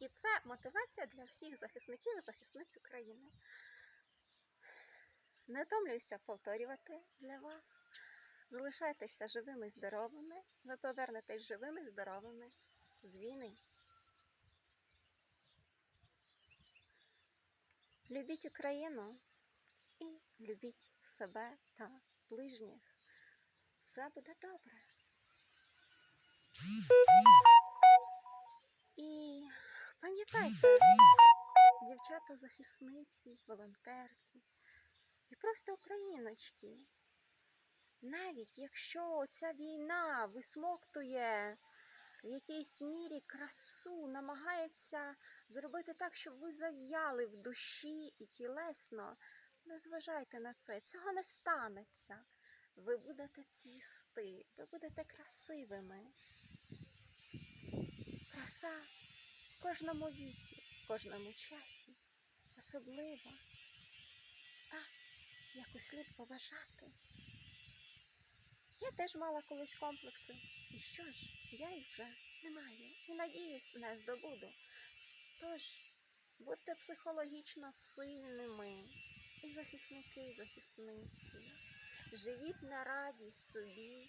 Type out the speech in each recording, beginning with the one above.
І це мотивація для всіх захисників і захисниць України. Не втомлююся повторювати для вас. Залишайтеся живими і здоровими. Ви повернетесь живими і здоровими з війни. Любіть Україну і любіть себе та ближніх. Все буде добре. Пам'ятайте, дівчата-захисниці, волонтерки і просто україночки. Навіть якщо ця війна висмоктує в якійсь мірі красу, намагається зробити так, щоб ви зав'яли в душі і тілесно, не зважайте на це, цього не станеться. Ви будете цвісти, ви будете красивими. Краса кожному віці, кожному часі, особливо та, яку слід поважати. Я теж мала колись комплекси. І що ж, я їх вже не маю. І надіюсь, не здобуду. Тож, будьте психологічно сильними. І захисники, і захисниці. Живіть на радість собі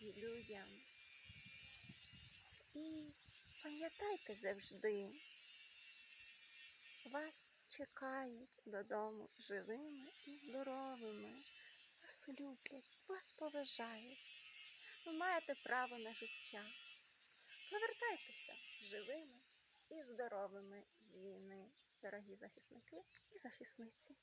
і людям. І пам'ятайте завжди, вас чекають додому живими і здоровими. Вас люблять, вас поважають. Ви маєте право на життя. Повертайтеся живими і здоровими з війни, дорогі захисники і захисниці.